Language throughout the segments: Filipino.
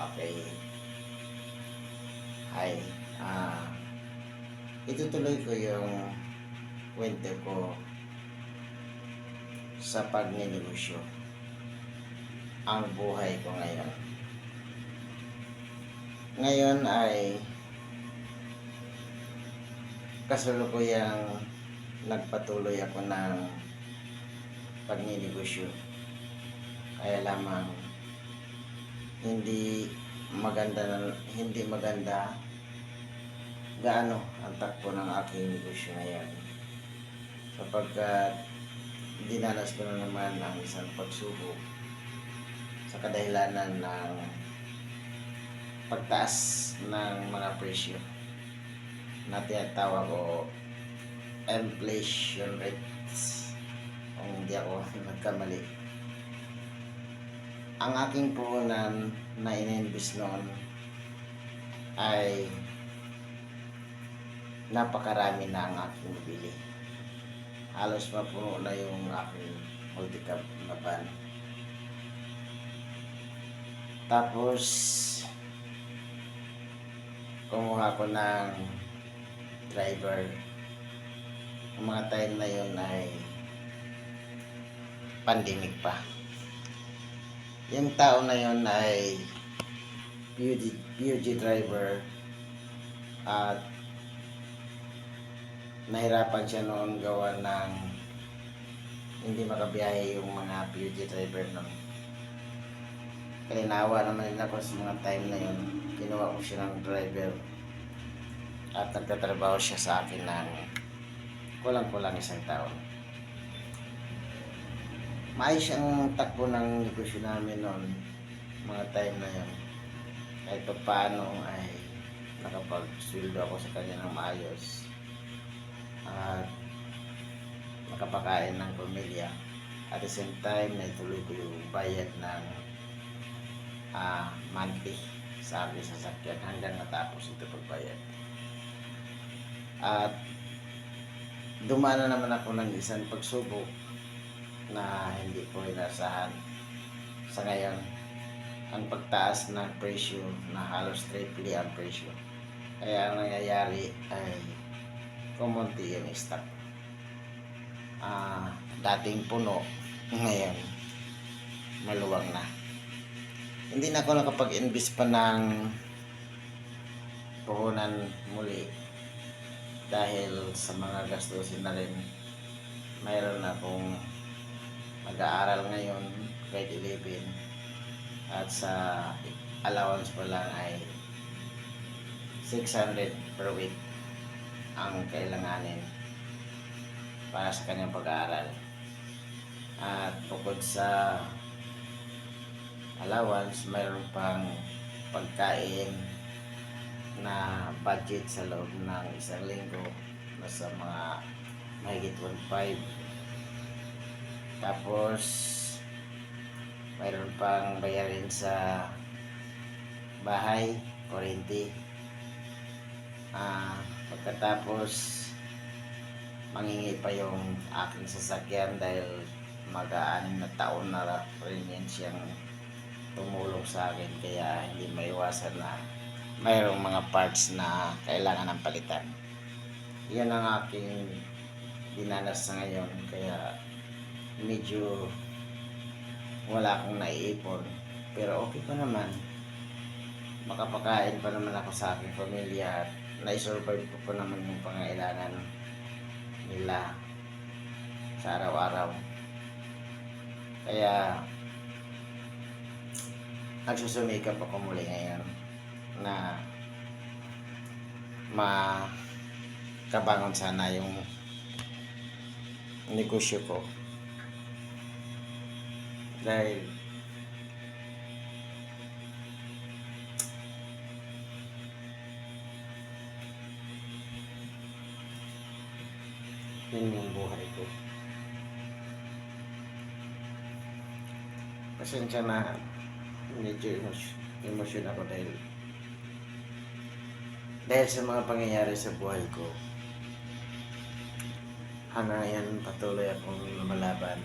Okay. Hi. Ah, itutuloy ko yung kwento ko sa pagnenegosyo. Ang buhay ko ngayon. Ngayon ay kasalukuyang nagpatuloy ako ng pagnenegosyo. Kaya lamang hindi maganda na, hindi maganda gaano ang takbo ng aking negosyo ngayon. Sapagkat dinanas ko na naman ang isang pagsubok sa kadahilanan ng pagtaas ng mga presyo na tinatawag o inflation rates kung hindi ako nagkamali ang aking puhunan na ininvest noon ay napakarami na ang aking nabili. Halos mapuno na yung aking multicap na van. Tapos, kumuha ko ng driver. Ang mga time na yun ay pandemic pa yung tao na yon ay PUG, PUG driver at nahirapan siya noon gawa ng hindi makabiyahe yung mga PUG driver noon. Kaya naawa naman nila ko sa mga time na yun. Kinuha ko siya ng driver at nagtatrabaho siya sa akin ng kulang-kulang isang taon maayos ang takbo ng negosyo namin noon mga time na yun. Kahit pa paano ay nakapag-sweldo ako sa kanya ng maayos. At nakapakain ng pamilya. At the same time naituloy ko yung bayad ng ah, monthly sa aking sasakyan hanggang natapos ito pagbayad. At dumana naman ako ng isang pagsubok na hindi ko inasahan sa ngayon ang pagtaas ng presyo na halos triple ang presyo. Kaya ang nangyayari ay kumunti yung stock. Ah dating puno ngayon maluwang na. Hindi na ako nakapag-invest pa ng puhunan muli dahil sa mga gastusin na rin. Mayroon akong nag-aaral ngayon grade 11 at sa allowance pa lang ay 600 per week ang kailanganin para sa kanyang pag-aaral. At bukod sa allowance mayroon pang pagkain na budget sa loob ng isang linggo nasa mga mahigit 1.5 tapos, mayroon pang bayarin sa bahay, kurente. Ah, pagkatapos, mangingi pa yung aking sasakyan dahil mag-aaning na taon na rin yan siyang tumulong sa akin kaya hindi maiwasan na mayroong mga parts na kailangan ng palitan. Yan ang aking dinanas sa ngayon kaya medyo wala akong naiipon. Pero okay pa naman. Makapakain pa naman ako sa aking pamilya at naisurvive ko pa naman yung pangailangan nila sa araw-araw. Kaya nagsusumikap ako muli ngayon na makabangon sana yung negosyo ko dahil yun yung buhay ko. Pasensya na medyo emosyon, emosyon ako dahil dahil sa mga pangyayari sa buhay ko ngayon patuloy akong lumalaban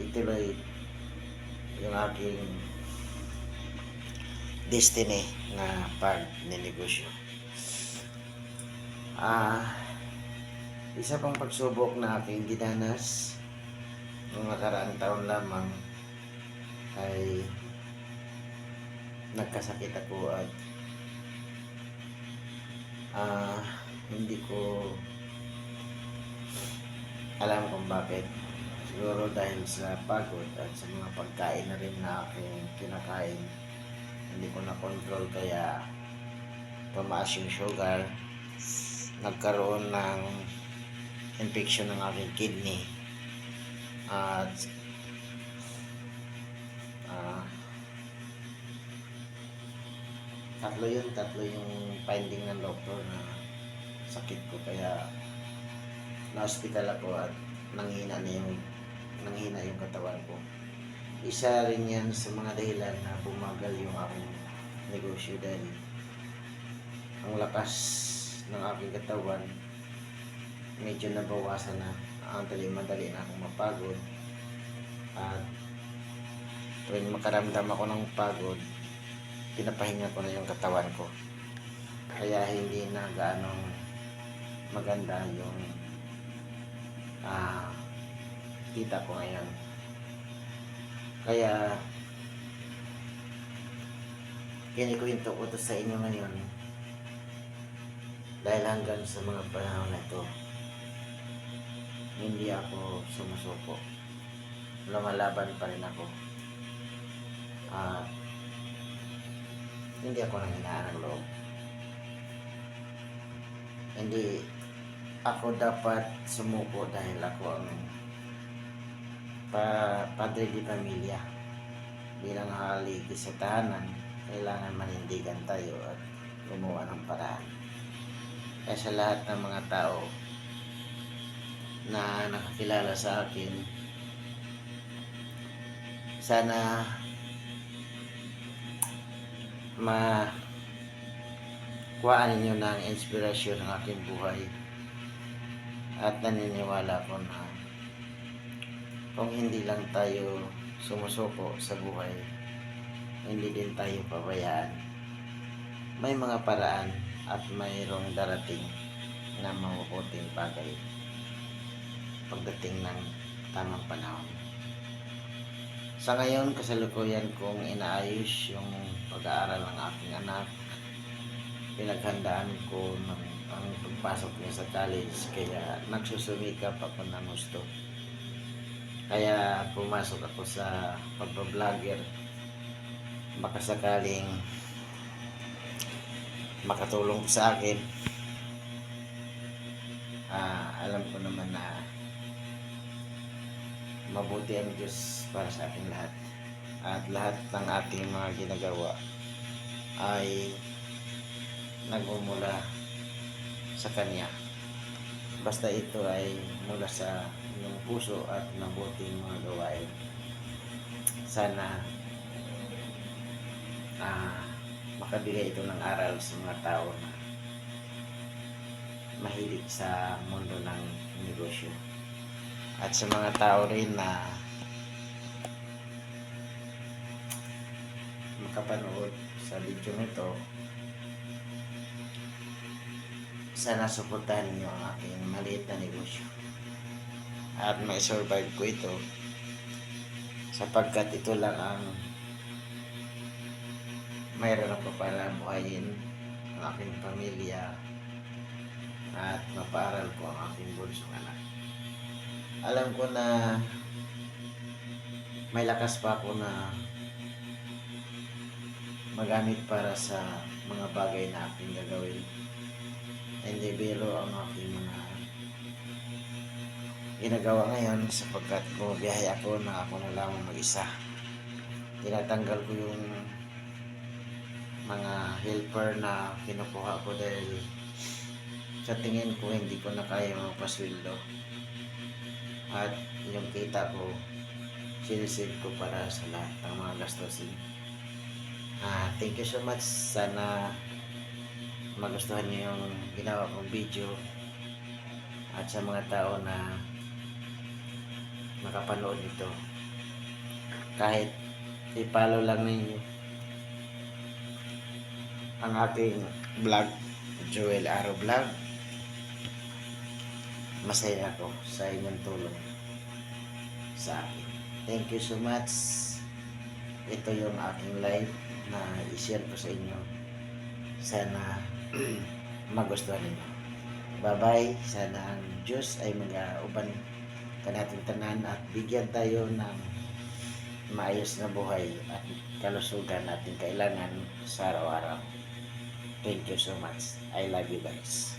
ituloy yung aking destiny nga pag ninegosyo. Ah, isa pang pagsubok na aking dinanas noong nakaraang taon lamang ay nagkasakit ako at ah, hindi ko alam kung bakit. Siguro dahil sa pagod at sa mga pagkain na rin na aking kinakain, hindi ko na control kaya tumaas yung sugar, nagkaroon ng infection ng aking kidney. At ah tatlo yun, tatlo yung finding ng doktor na sakit ko. Kaya na-hospital ako at nanghina na yung nanghina yung katawan ko. Isa rin yan sa mga dahilan na bumagal yung aking negosyo dahil ang lakas ng aking katawan medyo nabawasan na. Ang dali madali na akong mapagod. At tuwing makaramdam ako ng pagod pinapahinga ko na yung katawan ko. Kaya hindi na gaano maganda yung ah kita ko ngayon. Kaya kinikwento ko to sa inyo ngayon. Dahil hanggang sa mga panahon na ito hindi ako sumusuko. Lumalaban pa rin ako. At hindi ako nanghinaan ng loob. Hindi ako dapat sumuko dahil ako ang pa, padre di pamilya. Bilang haligi sa tahanan kailangan manindigan tayo at gumawa ng paraan. Kaya sa lahat ng mga tao na nakakilala sa akin sana ma kuhaan ninyo ng inspirasyon ng aking buhay at naniniwala ko na kung hindi lang tayo sumusuko sa buhay hindi din tayo pabayaan. May mga paraan at mayroong darating na mabubuting bagay pagdating ng tamang panahon. Sa ngayon kasalukuyan kong inaayos yung pag-aaral ng aking anak. Pinaghandaan ko ng ang pagpasok niya sa college kaya nagsusumikap ako ng gusto kaya pumasok ako sa pagbablogger. Baka sakaling makatulong sa akin. Ah, alam ko naman na mabuti ang Diyos para sa ating lahat. At lahat ng ating mga ginagawa ay nagmumula sa Kanya basta ito ay mula sa inyong puso at mabuting mga gawain. Sana ah, makabigay ito ng aral sa mga tao na mahilig sa mundo ng negosyo. At sa mga tao rin na makapanood sa video nito sana suportahan niyo ang aking maliit na negosyo. At may survive ko ito sapagkat ito lang ang mayroon ako para buhayin ang aking pamilya at mapaaral ko ang aking bunsong anak. Alam ko na may lakas pa ako na magamit para sa mga bagay na aking gagawin hindi biro ang aking mga ginagawa ngayon sapagkat bumabiyahe ako na ako na lamang mag-isa. Tinatanggal ko yung mga helper na kinukuha ko dahil sa tingin ko hindi ko na kaya magpasweldo at yung kita ko sinisave ko para sa lahat ng mga gastusin. Ah thank you so much. Sana magustuhan niyo yung ginawa kong video at sa mga tao na makapanood nito kahit i-follow lang ninyo ang aking vlog, Joel Aro Vlog. Masaya ako sa inyong tulong sa akin. Thank you so much. Ito yung aking live na i-share ko sa inyo. Sana magustuhan ninyo. Bye-bye. Sana ang Diyos ay mag-auban ka natin tanan at bigyan tayo ng maayos na buhay at kalusugan natin kailangan sa araw-araw. Thank you so much. I love you guys.